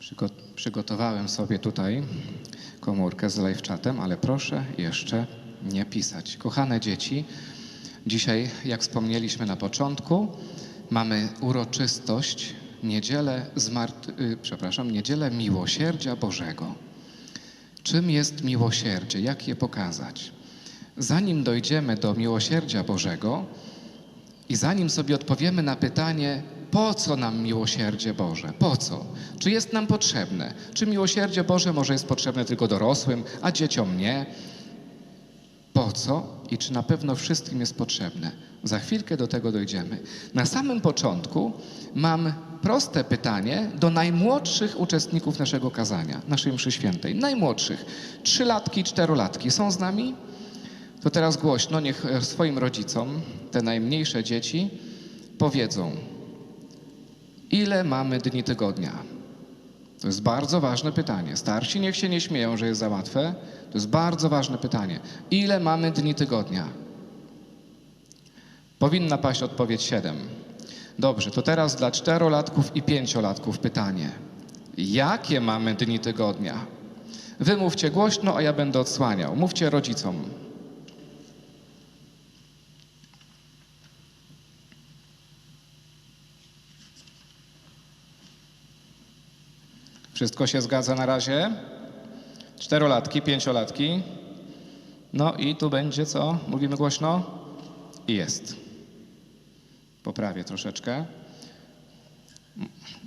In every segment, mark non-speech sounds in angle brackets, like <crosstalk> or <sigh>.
Przygo- przygotowałem sobie tutaj komórkę z live chatem, ale proszę jeszcze nie pisać. Kochane dzieci, dzisiaj, jak wspomnieliśmy na początku, mamy uroczystość niedzielę, zmart... y, przepraszam, niedzielę Miłosierdzia Bożego. Czym jest miłosierdzie? Jak je pokazać? Zanim dojdziemy do miłosierdzia Bożego i zanim sobie odpowiemy na pytanie, po co nam miłosierdzie Boże? Po co? Czy jest nam potrzebne? Czy miłosierdzie Boże może jest potrzebne tylko dorosłym, a dzieciom nie? Po co i czy na pewno wszystkim jest potrzebne? Za chwilkę do tego dojdziemy. Na samym początku mam proste pytanie do najmłodszych uczestników naszego kazania, naszej mszy świętej. Najmłodszych. Trzylatki, czterolatki. Są z nami? To teraz głośno, niech swoim rodzicom, te najmniejsze dzieci, powiedzą, ile mamy dni tygodnia. To jest bardzo ważne pytanie. Starsi niech się nie śmieją, że jest za łatwe. To jest bardzo ważne pytanie. Ile mamy dni tygodnia? Powinna paść odpowiedź 7. Dobrze, to teraz dla czterolatków i pięciolatków pytanie. Jakie mamy dni tygodnia? Wy mówcie głośno, a ja będę odsłaniał. Mówcie rodzicom. Wszystko się zgadza na razie? Czterolatki, pięciolatki. No i tu będzie co? Mówimy głośno? I jest. Poprawię troszeczkę.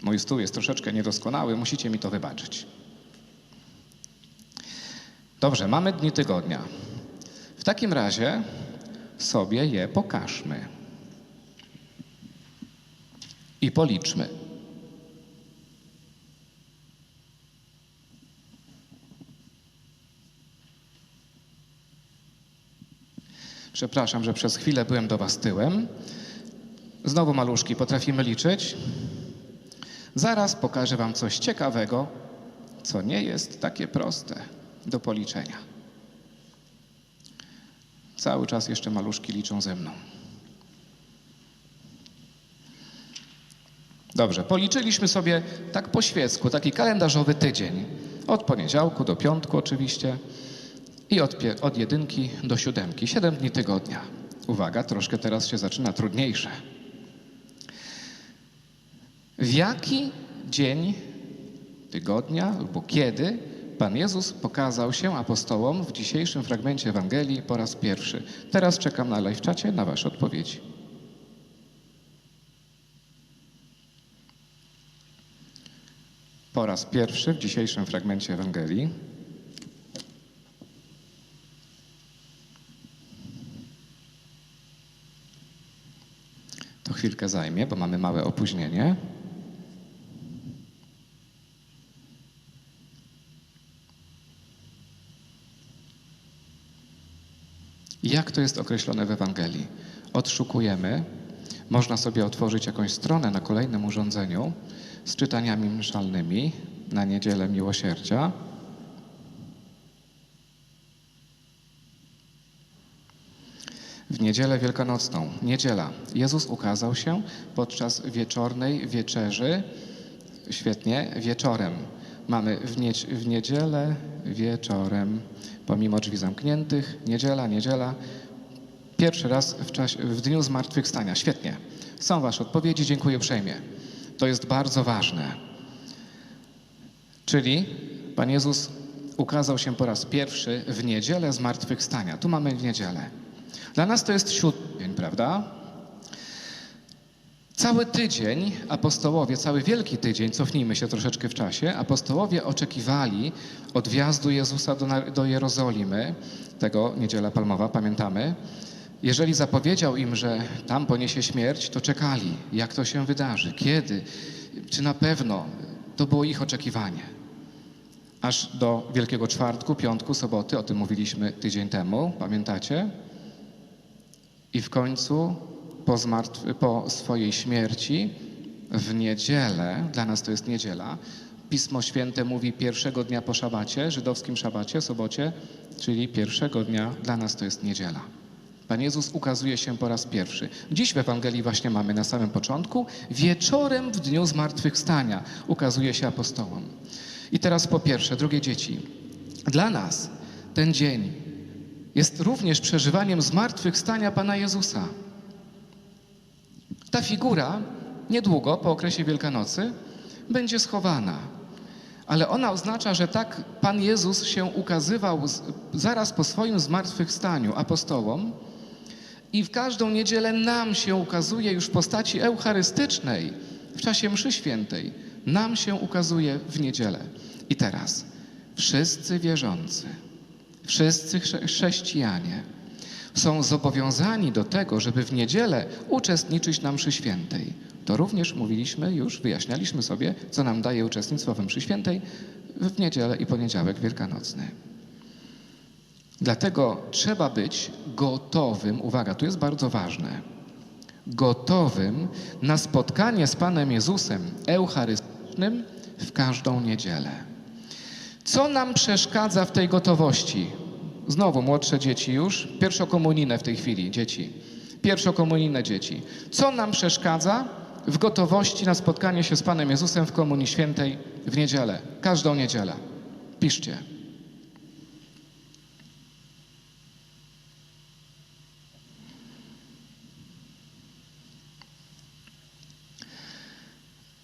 Mój stół jest troszeczkę niedoskonały, musicie mi to wybaczyć. Dobrze, mamy dni tygodnia. W takim razie sobie je pokażmy. I policzmy. Przepraszam, że przez chwilę byłem do Was tyłem. Znowu maluszki, potrafimy liczyć? Zaraz pokażę Wam coś ciekawego, co nie jest takie proste do policzenia. Cały czas jeszcze maluszki liczą ze mną. Dobrze, policzyliśmy sobie tak po świecku, taki kalendarzowy tydzień. Od poniedziałku do piątku oczywiście i od, od jedynki do siódemki. Siedem dni tygodnia. Uwaga, troszkę teraz się zaczyna trudniejsze. W jaki dzień tygodnia albo kiedy Pan Jezus pokazał się apostołom w dzisiejszym fragmencie Ewangelii po raz pierwszy? Teraz czekam na live czacie na Wasze odpowiedzi. Po raz pierwszy w dzisiejszym fragmencie Ewangelii chwilkę zajmie, bo mamy małe opóźnienie. Jak to jest określone w Ewangelii? Odszukujemy, można sobie otworzyć jakąś stronę na kolejnym urządzeniu z czytaniami mszalnymi na niedzielę miłosierdzia. Niedzielę wielkanocną, niedziela, Jezus ukazał się podczas wieczornej wieczerzy, świetnie, wieczorem. Mamy w, niedź, w niedzielę wieczorem, pomimo drzwi zamkniętych, niedziela, niedziela, pierwszy raz w, czasie, w dniu zmartwychwstania. Świetnie. Są Wasze odpowiedzi, dziękuję uprzejmie. To jest bardzo ważne. Czyli Pan Jezus ukazał się po raz pierwszy w niedzielę zmartwychwstania. Tu mamy w niedzielę. Dla nas to jest siódmy prawda? Cały tydzień apostołowie, cały wielki tydzień, cofnijmy się troszeczkę w czasie, apostołowie oczekiwali odwjazdu Jezusa do, do Jerozolimy, tego niedziela palmowa, pamiętamy. Jeżeli zapowiedział im, że tam poniesie śmierć, to czekali, jak to się wydarzy, kiedy, czy na pewno. To było ich oczekiwanie. Aż do Wielkiego Czwartku, Piątku, Soboty, o tym mówiliśmy tydzień temu, pamiętacie? I w końcu po, po swojej śmierci w niedzielę, dla nas to jest niedziela, Pismo Święte mówi pierwszego dnia po szabacie, żydowskim szabacie, sobocie, czyli pierwszego dnia, dla nas to jest niedziela. Pan Jezus ukazuje się po raz pierwszy. Dziś w Ewangelii właśnie mamy na samym początku, wieczorem w dniu zmartwychwstania ukazuje się apostołom. I teraz po pierwsze, drogie dzieci, dla nas ten dzień jest również przeżywaniem zmartwychwstania Pana Jezusa. Ta figura niedługo po okresie Wielkanocy będzie schowana. Ale ona oznacza, że tak Pan Jezus się ukazywał zaraz po swoim zmartwychwstaniu apostołom i w każdą niedzielę nam się ukazuje już w postaci eucharystycznej w czasie mszy świętej. Nam się ukazuje w niedzielę. I teraz wszyscy wierzący, wszyscy chrze- chrześcijanie są zobowiązani do tego, żeby w niedzielę uczestniczyć na mszy świętej. To również mówiliśmy już, wyjaśnialiśmy sobie, co nam daje uczestnictwo we mszy świętej w niedzielę i poniedziałek wielkanocny. Dlatego trzeba być gotowym, uwaga, tu jest bardzo ważne, gotowym na spotkanie z Panem Jezusem eucharystycznym w każdą niedzielę. Co nam przeszkadza w tej gotowości? Znowu młodsze dzieci już, pierwszokomunijne w tej chwili dzieci, pierwszokomunijne dzieci. Co nam przeszkadza w gotowości na spotkanie się z Panem Jezusem w Komunii Świętej w niedzielę, każdą niedzielę? Piszcie.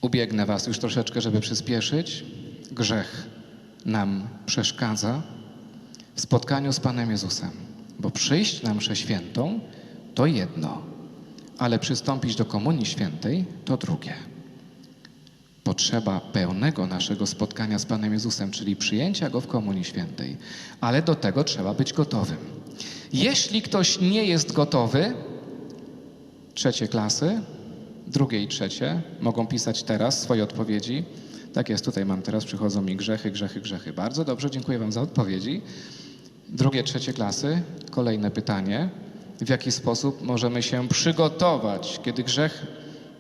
Ubiegnę Was już troszeczkę, żeby przyspieszyć. Grzech nam przeszkadza w spotkaniu z Panem Jezusem, bo przyjść na mszę świętą to jedno, ale przystąpić do Komunii Świętej to drugie. Potrzeba pełnego naszego spotkania z Panem Jezusem, czyli przyjęcia Go w Komunii Świętej, ale do tego trzeba być gotowym. Jeśli ktoś nie jest gotowy, trzecie klasy, drugie i trzecie mogą pisać teraz swoje odpowiedzi. Tak jest, tutaj mam teraz, przychodzą mi grzechy, grzechy, grzechy. Bardzo dobrze, dziękuję Wam za odpowiedzi. Drugie, trzecie klasy, kolejne pytanie. W jaki sposób możemy się przygotować, kiedy grzech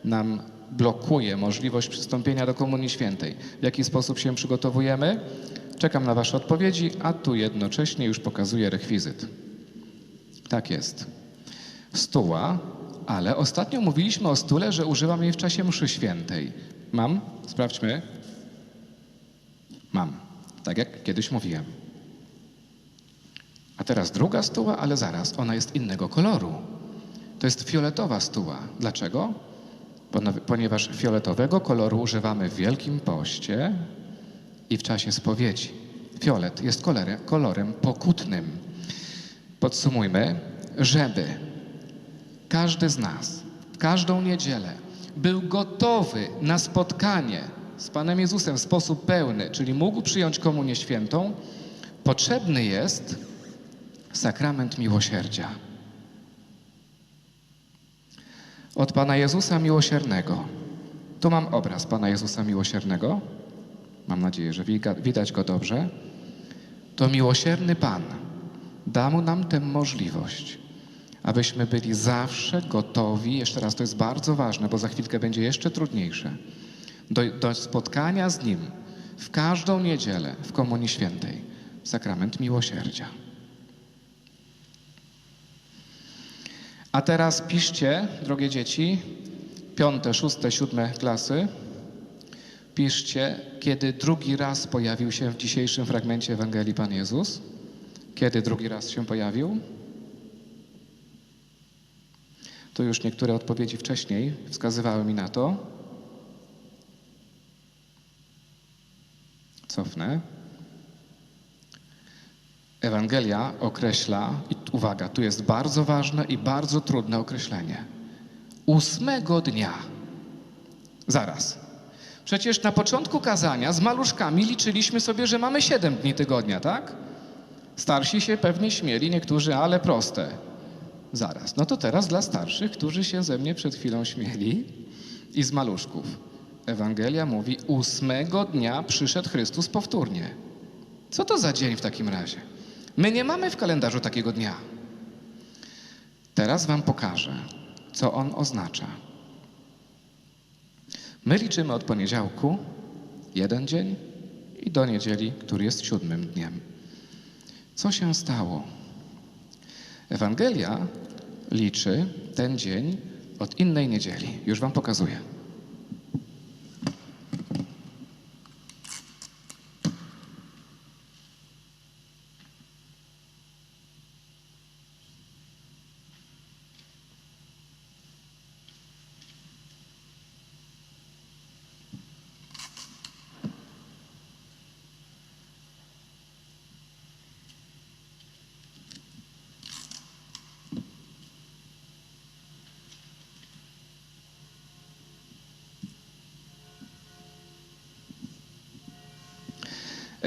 nam blokuje możliwość przystąpienia do Komunii Świętej? W jaki sposób się przygotowujemy? Czekam na Wasze odpowiedzi, a tu jednocześnie już pokazuję rekwizyt. Tak jest. Stuła, ale ostatnio mówiliśmy o stule, że używam jej w czasie mszy świętej. Mam? Sprawdźmy. Mam. Tak jak kiedyś mówiłem. A teraz druga stuła, ale zaraz, ona jest innego koloru. To jest fioletowa stuła. Dlaczego? Ponieważ fioletowego koloru używamy w Wielkim Poście i w czasie spowiedzi. Fiolet jest kolorem, kolorem pokutnym. Podsumujmy, żeby każdy z nas każdą niedzielę był gotowy na spotkanie z Panem Jezusem w sposób pełny, czyli mógł przyjąć Komunię Świętą, potrzebny jest sakrament miłosierdzia. Od Pana Jezusa Miłosiernego. Tu mam obraz Pana Jezusa Miłosiernego. Mam nadzieję, że widać go dobrze. To miłosierny Pan dał nam tę możliwość, abyśmy byli zawsze gotowi, jeszcze raz to jest bardzo ważne, bo za chwilkę będzie jeszcze trudniejsze, do, do spotkania z Nim w każdą niedzielę w Komunii Świętej, sakrament miłosierdzia. A teraz piszcie, drogie dzieci, piąte, szóste, siódme klasy, piszcie, kiedy drugi raz pojawił się w dzisiejszym fragmencie Ewangelii Pan Jezus. Kiedy drugi raz się pojawił? To już niektóre odpowiedzi wcześniej wskazywały mi na to. Cofnę. Ewangelia określa, i uwaga, tu jest bardzo ważne i bardzo trudne określenie. Ósmego dnia. Zaraz. Przecież na początku kazania z maluszkami liczyliśmy sobie, że mamy siedem dni tygodnia, tak? Starsi się pewnie śmieli, niektórzy, ale proste. Zaraz. No to teraz dla starszych, którzy się ze mnie przed chwilą śmieli i z maluszków. Ewangelia mówi, ósmego dnia przyszedł Chrystus powtórnie. Co to za dzień w takim razie? My nie mamy w kalendarzu takiego dnia. Teraz Wam pokażę, co on oznacza. My liczymy od poniedziałku jeden dzień i do niedzieli, który jest siódmym dniem. Co się stało? Ewangelia liczy ten dzień od innej niedzieli. Już Wam pokazuję.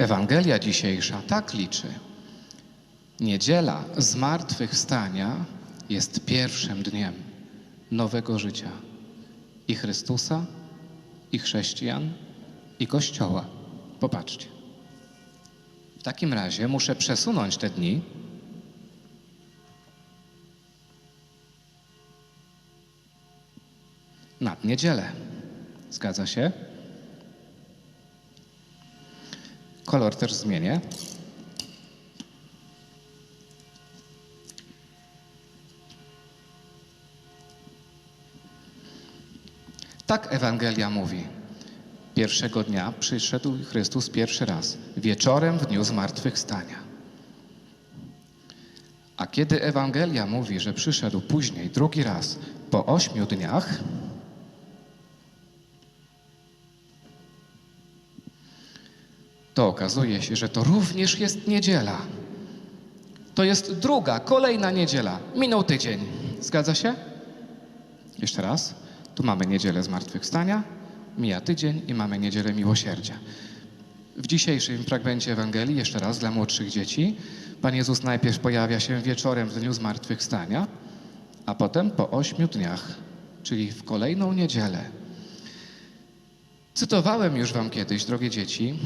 Ewangelia dzisiejsza tak liczy. Niedziela zmartwychwstania jest pierwszym dniem nowego życia i Chrystusa, i chrześcijan, i Kościoła. Popatrzcie. W takim razie muszę przesunąć te dni nad niedzielę. Zgadza się? Kolor też zmienię. Tak Ewangelia mówi. Pierwszego dnia przyszedł Chrystus pierwszy raz, wieczorem w dniu zmartwychwstania. A kiedy Ewangelia mówi, że przyszedł później, drugi raz, po ośmiu dniach, to okazuje się, że to również jest niedziela. To jest druga, kolejna niedziela. Minął tydzień. Zgadza się? Jeszcze raz. Tu mamy niedzielę zmartwychwstania, mija tydzień i mamy niedzielę miłosierdzia. W dzisiejszym fragmencie Ewangelii, jeszcze raz dla młodszych dzieci, Pan Jezus najpierw pojawia się wieczorem w dniu zmartwychwstania, a potem po ośmiu dniach, czyli w kolejną niedzielę. Cytowałem już Wam kiedyś, drogie dzieci,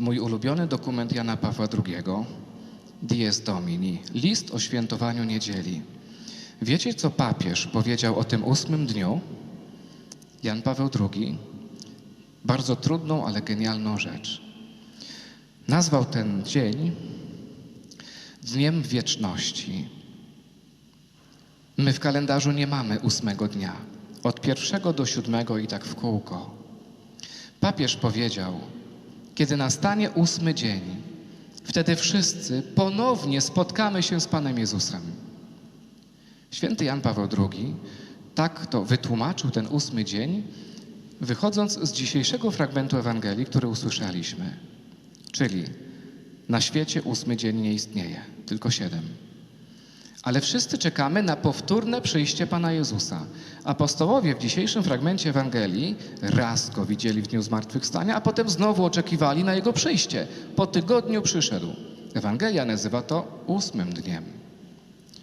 mój ulubiony dokument Jana Pawła II, Dies Domini, list o świętowaniu niedzieli. Wiecie, co papież powiedział o tym ósmym dniu? Jan Paweł II. Bardzo trudną, ale genialną rzecz. Nazwał ten dzień Dniem Wieczności. My w kalendarzu nie mamy ósmego dnia. Od pierwszego do siódmego i tak w kółko. Papież powiedział, kiedy nastanie ósmy dzień, wtedy wszyscy ponownie spotkamy się z Panem Jezusem. Święty Jan Paweł II tak to wytłumaczył ten ósmy dzień, wychodząc z dzisiejszego fragmentu Ewangelii, który usłyszeliśmy. Czyli na świecie ósmy dzień nie istnieje, tylko siedem. Ale wszyscy czekamy na powtórne przyjście Pana Jezusa. Apostołowie w dzisiejszym fragmencie Ewangelii raz go widzieli w dniu zmartwychwstania, a potem znowu oczekiwali na jego przyjście. Po tygodniu przyszedł. Ewangelia nazywa to ósmym dniem.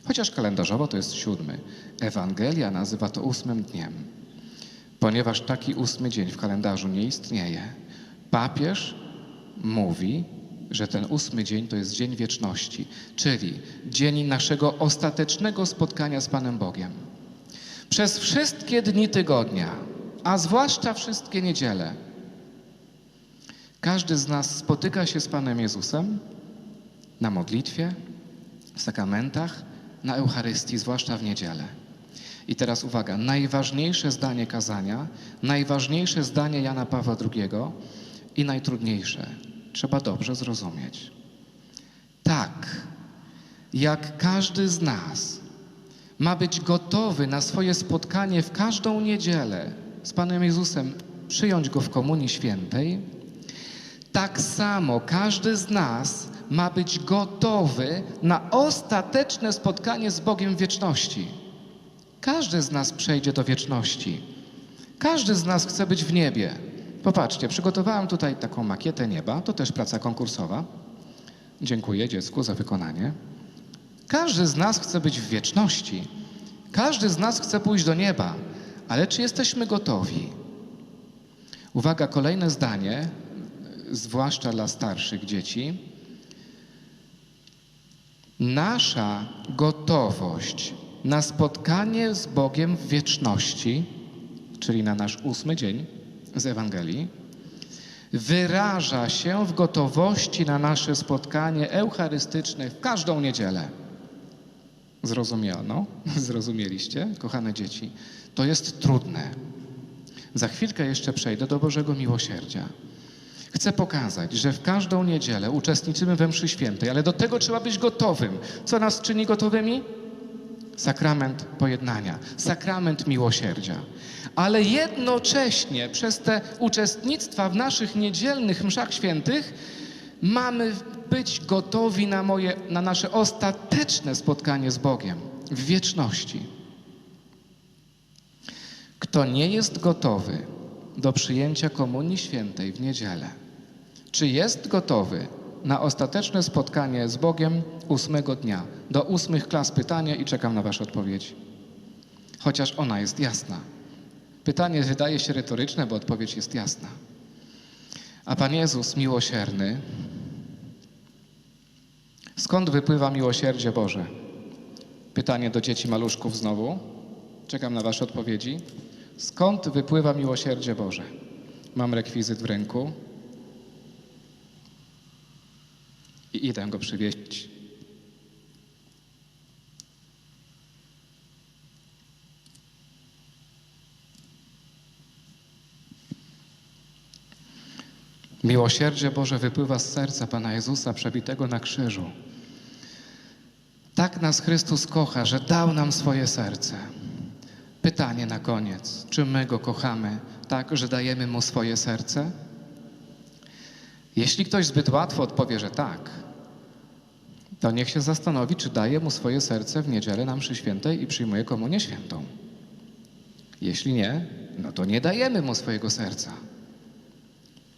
Chociaż kalendarzowo to jest siódmy. Ewangelia nazywa to ósmym dniem. Ponieważ taki ósmy dzień w kalendarzu nie istnieje, papież mówi, że ten ósmy dzień to jest dzień wieczności, czyli dzień naszego ostatecznego spotkania z Panem Bogiem. Przez wszystkie dni tygodnia, a zwłaszcza wszystkie niedziele, każdy z nas spotyka się z Panem Jezusem na modlitwie, w sakramentach, na Eucharystii, zwłaszcza w niedzielę. I teraz uwaga, najważniejsze zdanie kazania, najważniejsze zdanie Jana Pawła II i najtrudniejsze. Trzeba dobrze zrozumieć. Tak, jak każdy z nas ma być gotowy na swoje spotkanie w każdą niedzielę z Panem Jezusem, przyjąć Go w Komunii Świętej, tak samo każdy z nas ma być gotowy na ostateczne spotkanie z Bogiem wieczności. Każdy z nas przejdzie do wieczności. Każdy z nas chce być w niebie. Popatrzcie, przygotowałem tutaj taką makietę nieba, to też praca konkursowa. Dziękuję dziecku za wykonanie. Każdy z nas chce być w wieczności. Każdy z nas chce pójść do nieba, ale czy jesteśmy gotowi? Uwaga, kolejne zdanie, zwłaszcza dla starszych dzieci. Nasza gotowość na spotkanie z Bogiem w wieczności, czyli na nasz ósmy dzień z Ewangelii, wyraża się w gotowości na nasze spotkanie eucharystyczne w każdą niedzielę. Zrozumiano? <laughs> Zrozumieliście, kochane dzieci? To jest trudne. Za chwilkę jeszcze przejdę do Bożego Miłosierdzia. Chcę pokazać, że w każdą niedzielę uczestniczymy we mszy świętej, ale do tego trzeba być gotowym. Co nas czyni gotowymi? Sakrament pojednania, sakrament miłosierdzia. Ale jednocześnie przez te uczestnictwa w naszych niedzielnych mszach świętych mamy być gotowi na, moje, na nasze ostateczne spotkanie z Bogiem w wieczności. Kto nie jest gotowy do przyjęcia Komunii Świętej w niedzielę, czy jest gotowy na ostateczne spotkanie z Bogiem ósmego dnia? Do ósmych klas pytania i czekam na Wasze odpowiedzi. Chociaż ona jest jasna. Pytanie wydaje się retoryczne, bo odpowiedź jest jasna. A Pan Jezus miłosierny, skąd wypływa miłosierdzie Boże? Pytanie do dzieci maluszków znowu. Czekam na Wasze odpowiedzi. Skąd wypływa miłosierdzie Boże? Mam rekwizyt w ręku i idę go przywieźć. Miłosierdzie Boże wypływa z serca Pana Jezusa przebitego na krzyżu. Tak nas Chrystus kocha, że dał nam swoje serce. Pytanie na koniec: czy my go kochamy tak, że dajemy mu swoje serce? Jeśli ktoś zbyt łatwo odpowie, że tak, to niech się zastanowi, czy daje mu swoje serce w niedzielę na mszy świętej i przyjmuje komunię świętą. Jeśli nie, no to nie dajemy mu swojego serca.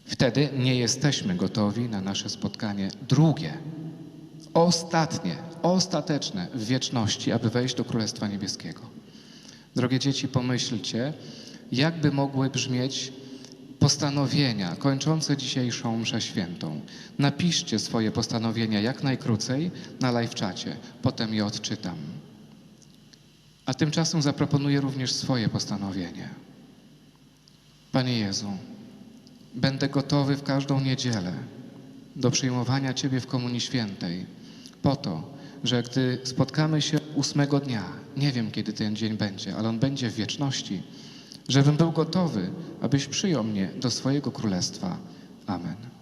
Wtedy nie jesteśmy gotowi na nasze spotkanie drugie, ostatnie, ostateczne w wieczności, aby wejść do Królestwa Niebieskiego. Drogie dzieci, pomyślcie, jakby mogły brzmieć postanowienia kończące dzisiejszą mszę świętą. Napiszcie swoje postanowienia jak najkrócej na live czacie, potem je odczytam. A tymczasem zaproponuję również swoje postanowienie. Panie Jezu, będę gotowy w każdą niedzielę do przyjmowania Ciebie w Komunii Świętej, po to, że gdy spotkamy się ósmego dnia, nie wiem kiedy ten dzień będzie, ale on będzie w wieczności, żebym był gotowy, abyś przyjął mnie do swojego królestwa. Amen.